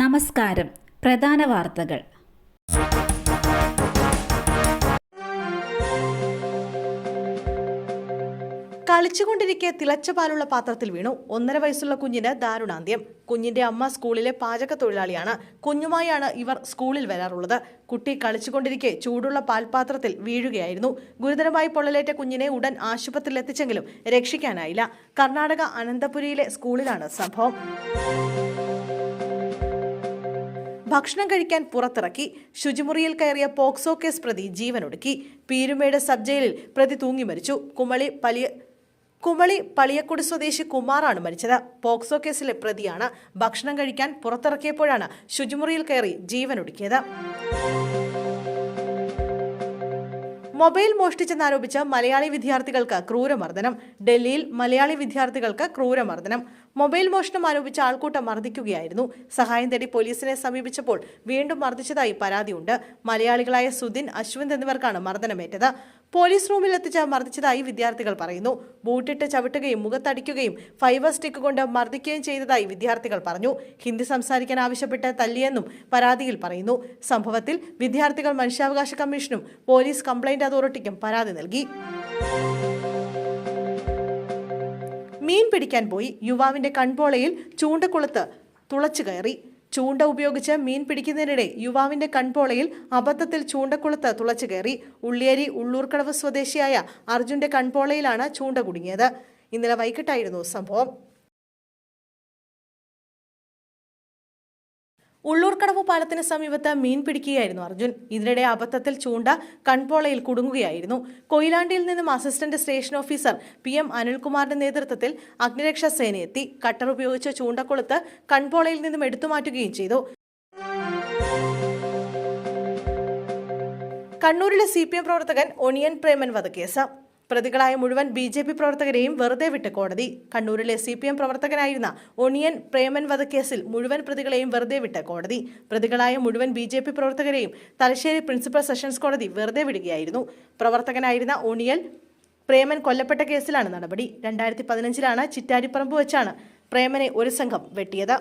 നമസ്കാരം. പ്രധാന വാർത്തകൾ. കളിച്ചുകൊണ്ടിരിക്കെ തിളച്ച പാലുള്ള പാത്രത്തിൽ വീണു ഒന്നര വയസ്സുള്ള കുഞ്ഞിന് ദാരുണാന്ത്യം. കുഞ്ഞിന്റെ അമ്മ സ്കൂളിലെ പാചക തൊഴിലാളിയാണ്. കുഞ്ഞുമായാണ് ഇവർ സ്കൂളിൽ വരാറുള്ളത്. കുട്ടി കളിച്ചുകൊണ്ടിരിക്കെ ചൂടുള്ള പാൽപാത്രത്തിൽ വീഴുകയായിരുന്നു. ഗുരുതരമായി പൊള്ളലേറ്റ കുഞ്ഞിനെ ഉടൻ ആശുപത്രിയിൽ എത്തിച്ചെങ്കിലും രക്ഷിക്കാനായില്ല. കർണാടക അനന്തപുരിയിലെ സ്കൂളിലാണ് സംഭവം. ഭക്ഷണം കഴിക്കാൻ പുറത്തിറക്കി ശുചിമുറിയിൽ കയറിയ പോക്സോ കേസ് പ്രതി ജീവനൊടുക്കി. പീരുമേട് സബ് ജയിലിൽ പ്രതി തൂങ്ങി മരിച്ചു. കുമളി പലിയ കുമളി പളിയക്കുടി സ്വദേശി കുമാറാണ് മരിച്ചത്. പോക്സോ കേസിലെ പ്രതിയാണ് ഭക്ഷണം കഴിക്കാൻ പുറത്തിറക്കിയപ്പോഴാണ് ശുചിമുറിയിൽ കയറി ജീവനൊടുക്കിയത്. മൊബൈൽ മോഷ്ടിച്ചെന്നാരോപിച്ച് മലയാളി വിദ്യാർത്ഥികൾക്ക് ക്രൂരമർദ്ദനം. ഡൽഹിയിൽ മലയാളി വിദ്യാർത്ഥികൾക്ക് ക്രൂരമർദ്ദനം. മൊബൈൽ മോഷണം ആരോപിച്ച ആൾക്കൂട്ടം മർദ്ദിക്കുകയായിരുന്നു. സഹായം തേടി പോലീസിനെ സമീപിച്ചപ്പോൾ വീണ്ടും മർദ്ദിച്ചതായി പരാതിയുണ്ട്. മലയാളികളായ സുദിൻ അശ്വന്ത് എന്നിവർക്കാണ് മർദ്ദനമേറ്റത്. പോലീസ് റൂമിൽ എത്തിച്ച് മർദ്ദിച്ചതായി വിദ്യാർത്ഥികൾ പറയുന്നു. ബൂട്ടിട്ട് ചവിട്ടുകയും മുഖത്തടിക്കുകയും ഫൈബർ സ്റ്റിക്ക് കൊണ്ട് മർദ്ദിക്കുകയും ചെയ്തതായി വിദ്യാർത്ഥികൾ പറഞ്ഞു. ഹിന്ദി സംസാരിക്കാൻ ആവശ്യപ്പെട്ട് തല്ലിയെന്നും പരാതിയിൽ പറയുന്നു. സംഭവത്തിൽ വിദ്യാർത്ഥികൾ മനുഷ്യാവകാശ കമ്മീഷനും പോലീസ് കംപ്ലൈന്റ് അതോറിറ്റിക്കും പരാതി നൽകി. മീൻ പിടിക്കാൻ പോയി. യുവാവിന്റെ കൺപോളയിൽ ചൂണ്ടക്കുളത്ത് തുളച്ചു കയറി. ചൂണ്ട ഉപയോഗിച്ച് മീൻ പിടിക്കുന്നതിനിടെ യുവാവിന്റെ കൺപോളയിൽ അബദ്ധത്തിൽ ചൂണ്ടക്കുളത്ത് തുളച്ചു കയറി. ഉള്ളിയേരി ഉള്ളൂർക്കടവ് സ്വദേശിയായ അർജുന്റെ കൺപോളയിലാണ് ചൂണ്ട കുടുങ്ങിയത്. ഇന്നലെ വൈകിട്ടായിരുന്നു സംഭവം. ഉള്ളൂർക്കടവ് പാലത്തിന് സമീപത്ത് മീൻ പിടിക്കുകയായിരുന്നു അർജുൻ. ഇതിനിടെ അബദ്ധത്തിൽ ചൂണ്ട കൺപോളയിൽ കുടുങ്ങുകയായിരുന്നു. കൊയിലാണ്ടിയിൽ നിന്നും assistant station officer P M അനിൽകുമാറിന്റെ നേതൃത്വത്തിൽ അഗ്നിരക്ഷാ സേന എത്തി കട്ടർ ഉപയോഗിച്ച് ചൂണ്ടക്കൊളുത്ത് കൺപോളയിൽ നിന്നും എടുത്തുമാറ്റുകയും ചെയ്തു. കണ്ണൂരിലെ സി പി എം പ്രവർത്തകൻ ഒണിയൻ പ്രേമൻ വധക്കേസ്. പ്രതികളായ മുഴുവൻ ബി ജെ പി പ്രവർത്തകരെയും വെറുതെ വിട്ട് കോടതി. കണ്ണൂരിലെ സി പി എം പ്രവർത്തകനായിരുന്ന ഒണിയൻ പ്രേമൻ വധക്കേസിൽ മുഴുവൻ പ്രതികളെയും വെറുതെ വിട്ട് കോടതി. പ്രതികളായ മുഴുവൻ ബി ജെ പി പ്രവർത്തകരെയും തലശ്ശേരി പ്രിൻസിപ്പൽ സെഷൻസ് കോടതി വെറുതെ വിടുകയായിരുന്നു. പ്രവർത്തകനായിരുന്ന ഒണിയൽ പ്രേമൻ കൊല്ലപ്പെട്ട കേസിലാണ് നടപടി. രണ്ടായിരത്തി പതിനഞ്ചിലാണ് ചിറ്റാരിപ്പറമ്പ് വെച്ചാണ് പ്രേമനെ ഒരു സംഘം വെട്ടിയത്.